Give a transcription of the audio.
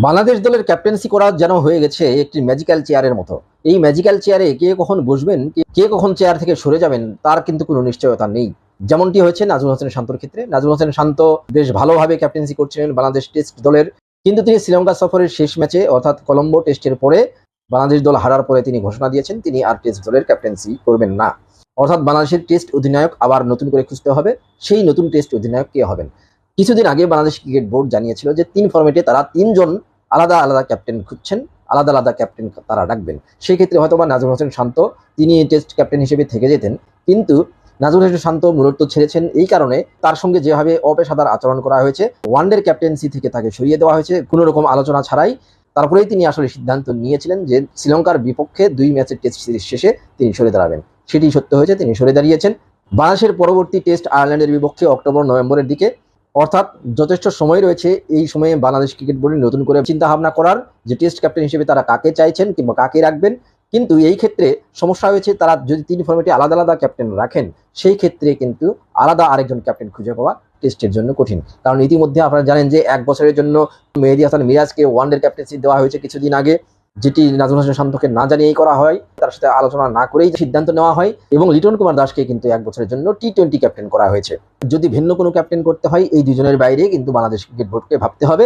বাংলাদেশ দলের ক্যাপ্টেন্সি করা যেন হয়ে গেছে একটি ম্যাজিক্যাল চেয়ারের মতো। এই ম্যাজিক্যাল চেয়ারে কে কখন বসবেন, কে- কখন চেয়ার থেকে সরে যাবেন, তার কিন্তু কোনো নিশ্চয়তা নেই। যেমনটি হয়েছে নাজমুল হোসেন শান্তর ক্ষেত্রে। নাজমুল হোসেন শান্ত বেশ ভালোভাবে ক্যাপ্টেন্সি করছিলেন বাংলাদেশ টেস্ট দলের। কিন্তু তিনি শ্রীলঙ্কা সফরের শেষ ম্যাচে অর্থাৎ কলম্বো টেস্টের পরে বাংলাদেশ দল হারার পরে তিনি ঘোষণা দিয়েছেন, তিনি আর টেস্ট দলের ক্যাপ্টেন্সি করবেন না। অর্থাৎ বাংলাদেশের টেস্ট অধিনায়ক আবার নতুন করে খুঁজতে হবে, সেই নতুন টেস্ট অধিনায়ক কে হবেন? কিছুদিন আগে বাংলাদেশ ক্রিকেট বোর্ড জানিয়েছিল যে তিন ফর্মেটে তারা তিনজন আলাদা আলাদা ক্যাপ্টেন খুঁজছেন, আলাদা আলাদা ক্যাপ্টেন তারা ডাকবেন। সেই ক্ষেত্রে হয়তো বা নাজমুল হোসেন শান্ত, তিনি টেস্ট ক্যাপ্টেন হিসেবে থেকে যেতেন। কিন্তু নাজমুল হোসেন শান্ত মূলত ছেড়েছেন এই কারণে তার সঙ্গে যেভাবে অপেশাদার আচরণ করা হয়েছে, ওয়ানডের ক্যাপ্টেন্সি থেকে তাকে সরিয়ে দেওয়া হয়েছে, কোনো রকম আলোচনা ছাড়াই। তারপরেই তিনি আসলে সিদ্ধান্ত নিয়েছিলেন যে শ্রীলঙ্কার বিপক্ষে দুই ম্যাচের টেস্ট সিরিজ শেষে তিনি সরে দাঁড়াবেন। সেটি সত্য হয়েছে, তিনি সরে দাঁড়িয়েছেন। বাংলাদেশের পরবর্তী টেস্ট আয়ারল্যান্ডের বিপক্ষে অক্টোবর নভেম্বরের দিকে অর্থাৎ যথেষ্ট সময় রয়েছে এই সময়ে বাংলাদেশ ক্রিকেট বোর্ডের নতুন করে চিন্তা ভাবনা করার যে টেস্ট ক্যাপ্টেন হিসেবে তারা কাকে চাইছেন কিংবা কাকে রাখবেন। কিন্তু এই ক্ষেত্রে সমস্যা হয়েছে, তারা যদি তিন ফর্মেটে আলাদা আলাদা ক্যাপ্টেন রাখেন, সেই ক্ষেত্রে কিন্তু আলাদা আরেকজন ক্যাপ্টেন খুঁজে পাওয়া টেস্টের জন্য কঠিন। কারণ ইতিমধ্যে আপনারা জানেন যে এক বছরের জন্য মেহেদি হাসান মিরাজকে ওয়ানডের ক্যাপ্টেন্সি দেওয়া হয়েছে কিছুদিন আগে। যেটি নাজমুল হোসেন শান্তকে না জানিয়েই করা হয়, তার সাথে আলোচনা না করেই সিদ্ধান্ত নেওয়া হয় এবং লিটন কুমার দাসকে কিন্তু এক বছরের জন্য টি টোয়েন্টি ক্যাপ্টেন করা হয়েছে। যদি ভিন্ন কোনো ক্যাপ্টেন করতে হয়, এই দুজনের বাইরে কিন্তু বাংলাদেশ ক্রিকেট বোর্ডকে ভাবতে হবে।